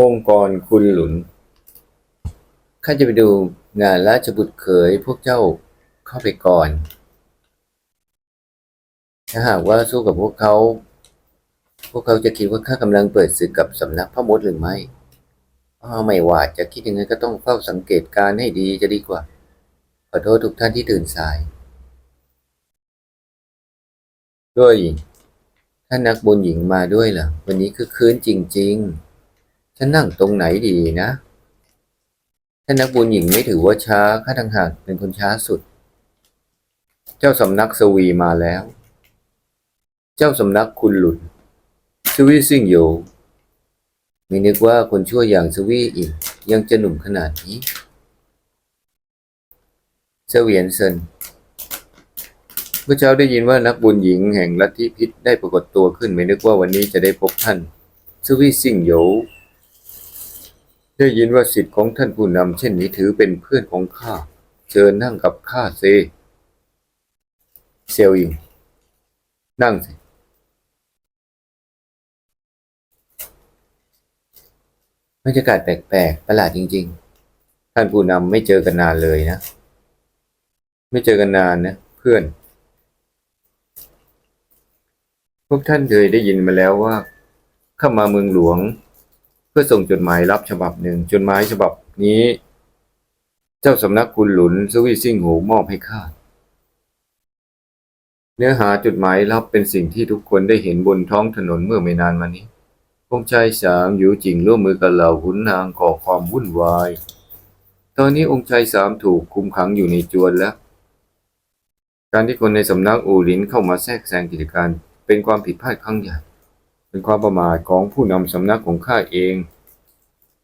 องค์กรคุณหลุน ข้าจะไปดูงานราชบุตรเขยพวกเจ้าเข้าไปก่อน ถ้าหากว่าสู้กับพวกเขา พวกเขาจะคิดว่าข้ากำลังเปิดศึกกับสำนักพระมดหรือไม่อ้าไม่ว่าจะคิดยังไงก็ต้องเฝ้าสังเกตการให้ดีจะดีกว่า ขอโทษทุกท่านที่ตื่นสาย ด้วยท่านนักบุญหญิงมาด้วยเหรอวันนี้คือคืนจริง ๆ ฉันนั่งตรงไหนดีนะท่านนักบุญหญิงไม่ถือว่าช้าข้าต่างหากเป็นคนช้าสุด เจ้าสำนักสวีมาแล้ว เจ้าสำนักคุณหลุนสวีซิ่งโยไม่นึกว่าคนชั่วอย่างสวีอีก ยังจะหนุ่มขนาดนี้เสวียนเซนเมื่อเช้าได้ยินว่านักบุญหญิงแห่งลัทธิพิษได้ปรากฏตัวขึ้น ไม่นึกว่าวันนี้จะได้พบท่านสวีซิ่งโย ได้ยินว่าสิทธิ์ของท่านผู้นำเช่นนี้ถือเป็นเพื่อนของข้า เชิญนั่งกับข้าเซเซียวอิง นั่งสิ บรรยากาศแปลกๆประหลาดจริง ๆ ท่านผู้นำไม่เจอกันนานเลยนะ ไม่เจอกันนานนะ เพื่อน พวกท่านเคยได้ยินมาแล้วว่าข้ามาเมืองหลวง เพื่อส่งจดหมายรับฉบับหนึ่งจดหมายฉบับนี้ เจ้าสำนักคุณหลุนสวีซิ่งหูมอบให้ข้าเนื้อหาจดหมายรับเป็นสิ่งที่ทุกคนได้เห็นบนท้องถนนเมื่อไม่นานมานี้องค์ชายสามอยู่จริงร่วมมือกับเหล่าขุนนางก่อความวุ่นวาย ตอนนี้องค์ชายสามถูกคุมขังอยู่ในจวนแล้ว การที่คนในสำนักอูหลินเข้ามาแทรกแซงกิจการเป็นความผิดพลาดครั้งใหญ่ เป็นความประมาทของผู้นำสำนักของข้าเอง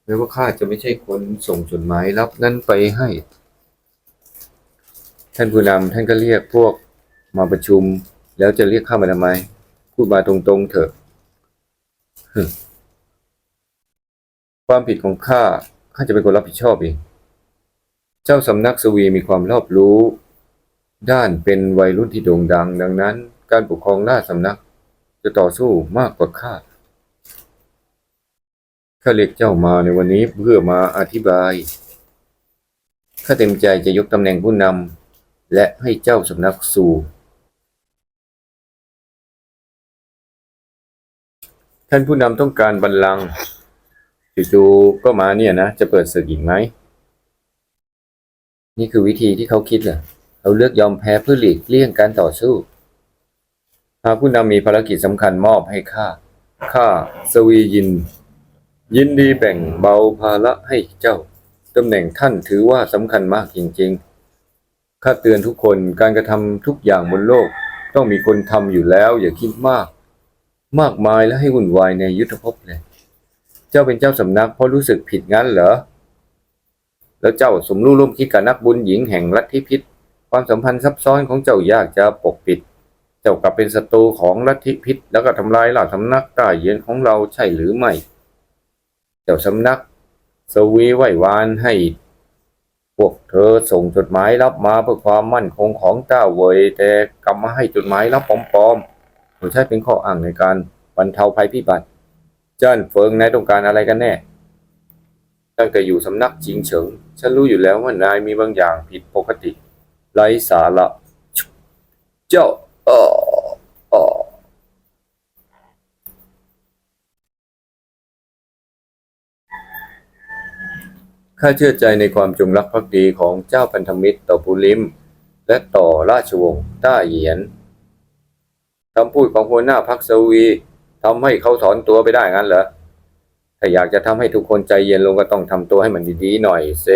แม้ว่าข้าจะไม่ใช่คนส่งจดหมายรับนั้นไปให้ ท่านผู้นำท่านก็เรียกพวกมาประชุม แล้วจะเรียกข้ามาทำไม พูดมาตรงๆเถอะ ความผิดของข้าข้าจะเป็นคนรับผิดชอบเอง เจ้าสำนักสวีมีความรอบรู้ ด้านเป็นวัยรุ่นที่โด่งดัง ดังนั้น การปกครองราชสำนัก จะต่อสู้มากกว่าข้าข้าเรียกเจ้ามาในวันนี้เพื่อมาอธิบายข้าเต็มใจจะยกตำแหน่งผู้นำและให้เจ้าสำนักสู่ท่านผู้นำต้องการบัลลังก์จู่ๆก็มาเนี่ยนะ จะเปิดศึกอีกไหม นี่คือวิธีที่เขาคิดเหรอเขาเลือกยอมแพ้เพื่อหลีกเลี่ยงการต่อสู้ หากผู้นำมีภารกิจสำคัญมอบให้ข้า ข้าสวียิน ยินดีแบ่งเบาภาระให้เจ้าตำแหน่งท่านถือว่าสำคัญมากจริงๆ ข้าเตือนทุกคนการกระทำทุกอย่างบนโลก ต้องมีคนทำอยู่แล้ว อย่าคิดมาก มากมายและให้วุ่นวายในยุทธภพเลย เจ้าเป็นเจ้าสำนักเพราะรู้สึกผิดงั้นเหรอ แล้วเจ้าสมรู้ร่วมคิดกับนักบุญหญิงแห่งลัทธิพิษ ความสัมพันธ์ซับซ้อนของเจ้ายากจะปกปิด เจ้ากลับเป็นศัตรูของลัทธิพิษแล้วก็ทำลายหลักสำนักใต้เยียนของเราใช่หรือไม่ เจ้าสำนักสวีไหววานให้ พวกเธอส่งจดหมายรับมาเพื่อความมั่นคงของเจ้าเวยแต่กลับมาให้จดหมายรับปลอมๆโดยใช้เป็นข้ออ้างในการบรรเทาภัยพิบัติ เจิ้นเฟิงนายต้องการอะไรกันแน่ตั้งแต่อยู่สำนักจิงเฉิง ฉันรู้อยู่แล้วว่านายมีบางอย่างผิดปกติไร้สาระ เจ้า ข้าเชื่อใจในความจงรักภักดีของเจ้าพันธมิตรต่อปุลิม และต่อราชวงศ์ต้าเหยียนคำพูดของหัวหน้าพักสวีทำให้เขาถอนตัวไปได้งั้นเหรอ ถ้าอยากจะทำให้ทุกคนใจเย็นลงก็ต้องทำตัวให้มันดีๆหน่อยเซ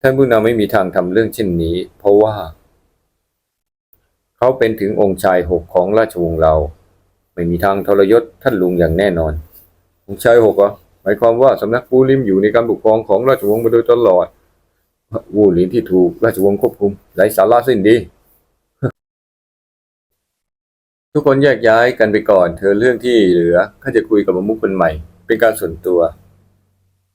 ท่านผู้นำไม่มีทางทำเรื่องเช่นนี้ เพราะว่า เขาเป็นถึงองค์ชายหกของราชวงศ์เรา ไม่มีทางทรยศท่านลุงอย่างแน่นอน องค์ชายหกเหรอหมายความว่าสำนักปูลิมอยู่ในการปกครองของราชวงศ์มาโดยตลอดวูหลินที่ถูกราชวงศ์ควบคุมไร้สาระสิ้นดี ทุกคนแยกย้ายกันไปก่อน เธอเรื่องที่เหลือข้าจะคุยกับประมุขคนใหม่ เป็นการส่วนตัว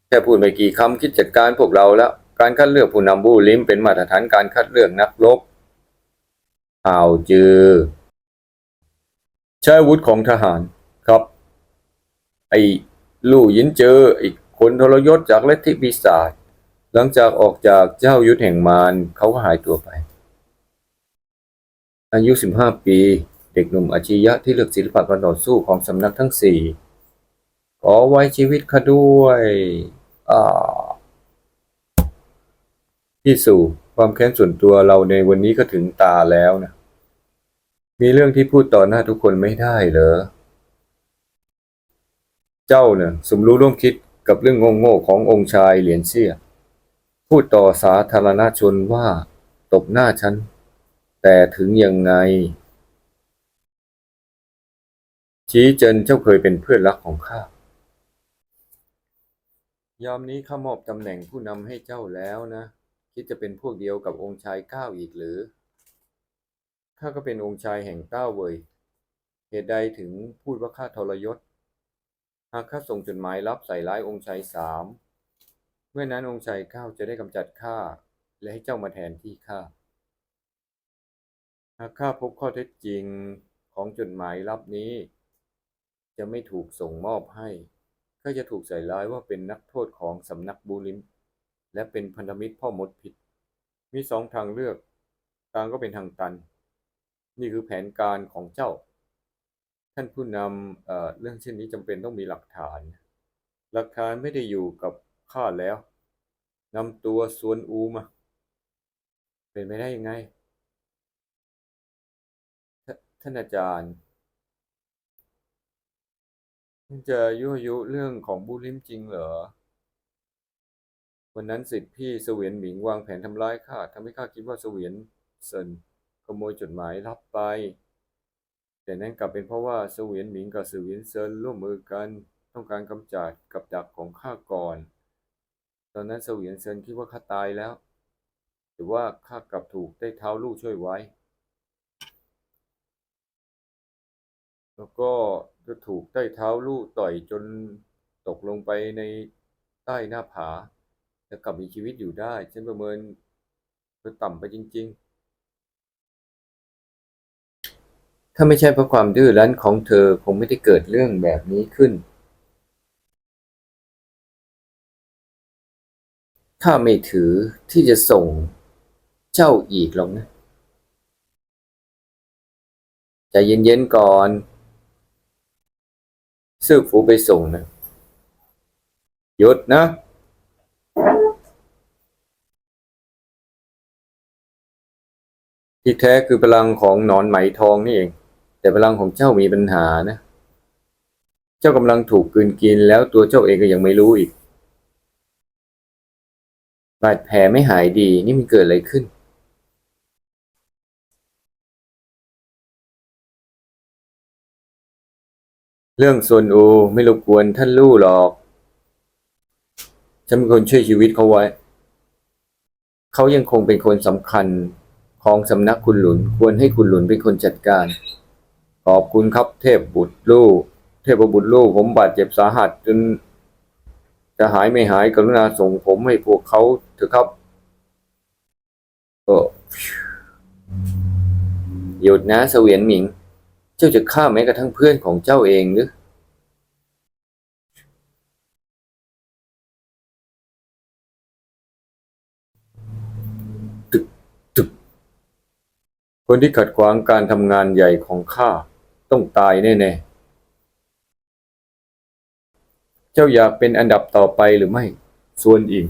แค่พูดไม่กี่คำคิดจัดการพวกเราแล้ว การคัดเลือกผู้นำบูลิมเป็นมาตรฐานการคัดเลือกนักรบ อ่าวจือ ใช้วุธของทหารครับ ไอลู่ยินเจออีกคนทรยศจากเลทธิปีศาจหลังจากออกจากเจ้ายุทธแห่งมารเขาก็หายตัวไป อายุ 15 ปี เด็กหนุ่มอาชียะที่เลือกศิลปะการต่อสู้ของสำนักทั้งสี่ขอไว้ชีวิตข้าด้วยอ่าพี่สู่ความแค้นส่วนตัวเราในวันนี้ก็ถึงตาแล้วนะ มีเรื่องที่พูดต่อหน้าทุกคนไม่ได้เหรอ เจ้าเนี่ยสมรู้ร่วมคิดกับเรื่องโง่ๆขององค์ชายเหรียญเซี่ย พูดต่อสาธารณชนว่าตบหน้าฉัน แต่ถึงยังไง ชี้เจินเจ้าเคยเป็นเพื่อนรักของข้ายามนี้ข้ามอบตำแหน่งผู้นำให้เจ้าแล้วนะ คิดจะเป็นพวกเดียวกับองค์ชายก้าวอีกหรือ ข้าก็เป็นองค์ชายแห่งเต้าเวยเหตุใดถึงพูดว่าข้าทรยศ หากข้าส่งจดหมายลับใส่ร้ายองค์ชายสามเมื่อนั้นองค์ชายเก้าจะได้กำจัดข้าและให้เจ้ามาแทนที่ข้า หากข้าพบข้อเท็จจริงของจดหมายลับนี้ จะไม่ถูกส่งมอบให้ก็จะถูกใส่ร้ายว่าเป็นนักโทษของสำนักบูลิม และเป็นพันธมิตรพ่อมดผิด มีสองทางเลือก ทางก็เป็นทางตัน นี่คือแผนการของเจ้า ท่านผู้นำเเรื่องเช่นนี้จำเป็นต้องมีหลักฐาน หลักฐานไม่ได้อยู่กับข้าแล้วนำตัวซวนอูมา เป็นไม่ได้ยังไงทท่านอาจารย์ท่านจะยั่วยุเรื่องของบูลิมจริงเหรอ วันนั้นสิทธิพี่เสวียนหมิงวางแผนทำร้ายข้าทำให้ข้าคิดว่าเสวียนเซิน ขโมยจดหมายลับไป แต่นั่นกลับเป็นเพราะว่าเสวียนหมิงกับเสวียนเซินร่วมมือกันต้องการกำจัดกับดักของข้าก่อน ตอนนั้นเสวียนเซินคิดว่าข้าตายแล้ว แต่ว่าข้ากลับถูกได้เท้าลูกช่วยไว้ แล้วก็จะถูกใต้เท้าลูกต่อยจนตกลงไปในใต้หน้าผาแล้วกลับมีชีวิตอยู่ได้ ฉันประเมินเธอต่ำไปจริง ๆ ถ้าไม่ใช่เพราะความดื้อรั้นของเธอคงไม่ได้เกิดเรื่องแบบนี้ขึ้น ข้าไม่ถือที่จะส่งเจ้าอีกหรอกนะใจเย็นๆก่อนซื่อฟูไปส่งนะหยุดนะ ที่แท้คือพลังของหนอนไหมทองนี่เอง แต่พลังของเจ้ามีปัญหานะ เจ้ากำลังถูกกลืนกินแล้วตัวเจ้าเองก็ยังไม่รู้อีก บาดแผลไม่หายดีนี่มันเกิดอะไรขึ้น เรื่องส่วนอูไม่รบกวนท่านลู่หรอกฉันเป็นคนช่วยชีวิตเขาไว้ เขายังคงเป็นคนสำคัญของสำนักคุณหลุน ควรให้คุณหลุนเป็นคนจัดการ ขอบคุณครับเทพบุตรลู่เทพบุตรลู่ผมบาดเจ็บสาหัสจนจะหายไม่หายกรุณาส่งผมให้พวกเขาเถอะครับเออหยุดนะเสวียนหมิง เจ้าจะฆ่าแม้กระทั่งเพื่อนของเจ้าเองหรือตึกตึกคนที่ขัดขวางการทำงานใหญ่ของข้า ต้องตายแน่ๆ เจ้าอยากเป็นอันดับต่อไปหรือไม่ ส่วนอิง